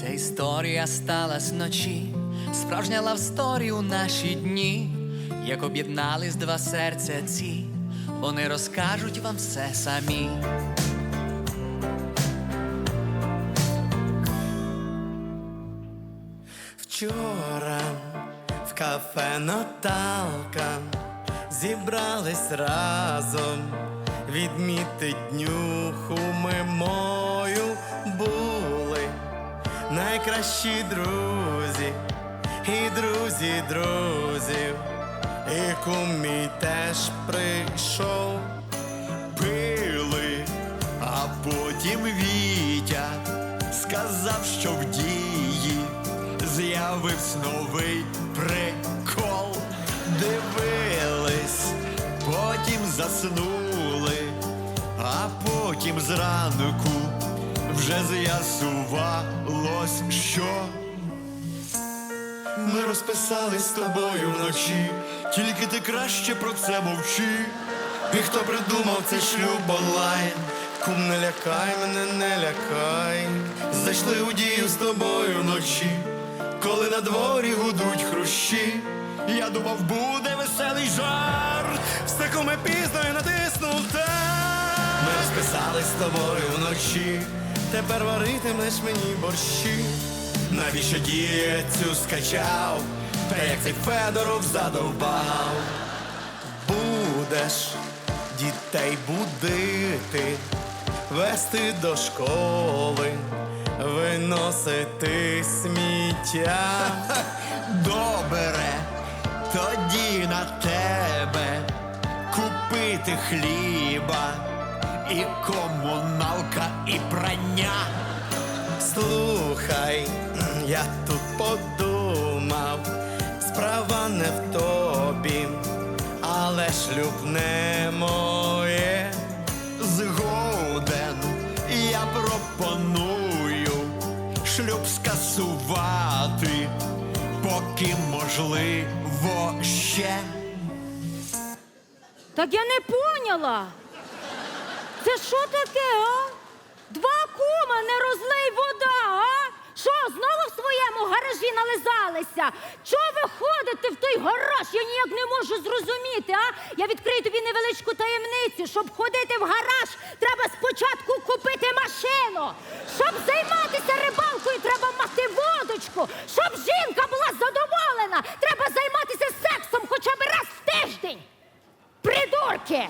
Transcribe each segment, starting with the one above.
Ця історія сталась вночі, справжня лавсторі у наші дні, як об'єднались два серця ці, вони розкажуть вам все самі. Вчора в кафе Наталка зібрались разом, відмітить днюху ми мою були найкращі друзі, і друзі друзів, і кумій теж прийшов, пили, а потім Вітя сказав, що в дії з'явився новий прикол. Дивились, потім заснули, а потім зранку вже з'ясувалось, що ми розписались з тобою вночі, тільки ти краще про це мовчи. І хто придумав цей шлюб онлайн? Кум, не лякай мене, не лякай. Зайшли у дію з тобою вночі, коли на дворі гудуть хрущі. Я думав, буде веселий жарт. Все куме пізно і натиснув так. Ми розписались з тобою вночі. Тепер варитимеш мені борщі. Навіщо дія цю скачав? Та як цей Федоров задовбав? Будеш дітей будити, вести до школи, виносити сміття. Добре, тоді на тебе купити хліба і комуналка, і прання. Слухай, я тут подумав, справа не в тобі, але шлюб не моє. Згоден, я пропоную шлюб скасувати, поки можливо ще. Так я не поняла. Це що таке, а? Два кума, не розлий вода, а? Що, знову в своєму гаражі нализалися? Чого ви ходите в той гараж? Я ніяк не можу зрозуміти, а? Я відкрию тобі невеличку таємницю. Щоб ходити в гараж, треба спочатку купити машину. Щоб займатися рибалкою, треба мати водочку. Щоб жінка була задоволена, треба займатися сексом хоча б раз в тиждень. Придурки!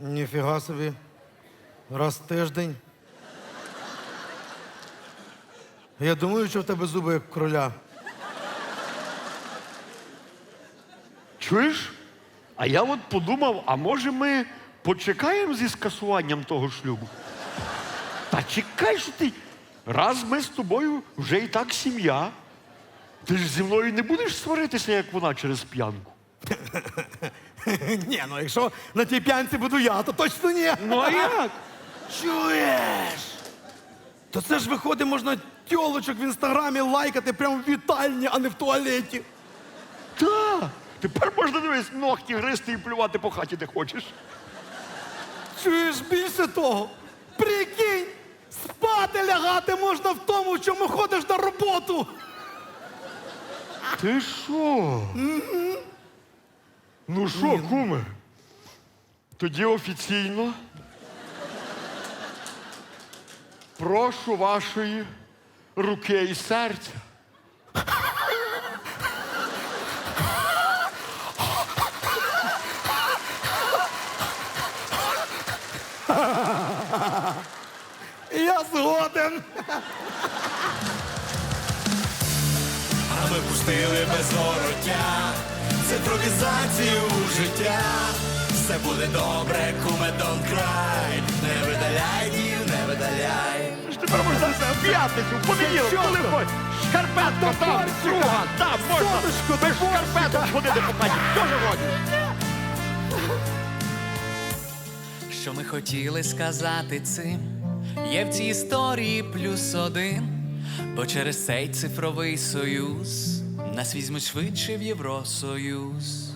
Ніфіга собі. Раз в тиждень. Я думаю, що в тебе зуби як в кроля. Чуєш? А я от подумав, а може ми почекаємо зі скасуванням того шлюбу? Та чекай, що ти. Раз ми з тобою вже і так сім'я. Ти ж зі мною не будеш сваритися, як вона через п'янку. Ні, ну якщо на тій п'янці буду я, то точно ні. Ну а як? Чуєш? То це ж виходить, можна тьолочок в інстаграмі лайкати прямо в вітальні, а не в туалеті. Та. Тепер можна дивись, ногті гристи і плювати по хаті, де хочеш. Чуєш більше того? Прикинь, спати лягати можна в тому, в чому ходиш на роботу. Ти що? Ну що, куме? Тоді офіційно. Прошу вашої руки і серця. Я згоден. А ми пустили без вороття цифровізацію у життя. Все буде добре, куме don't cry Не видаляй дів, не видаляй. Ж Тепер можна в п'ятницю, в понеділок, коли хочеш. Шкарпетка там, друга, там, можна. Без шкарпеток ходити по хаті. Дуже годиш. Що ми хотіли сказати цим? Є в цій історії плюс один. Бо через цей цифровий союз нас візьмуть швидше в Євросоюз.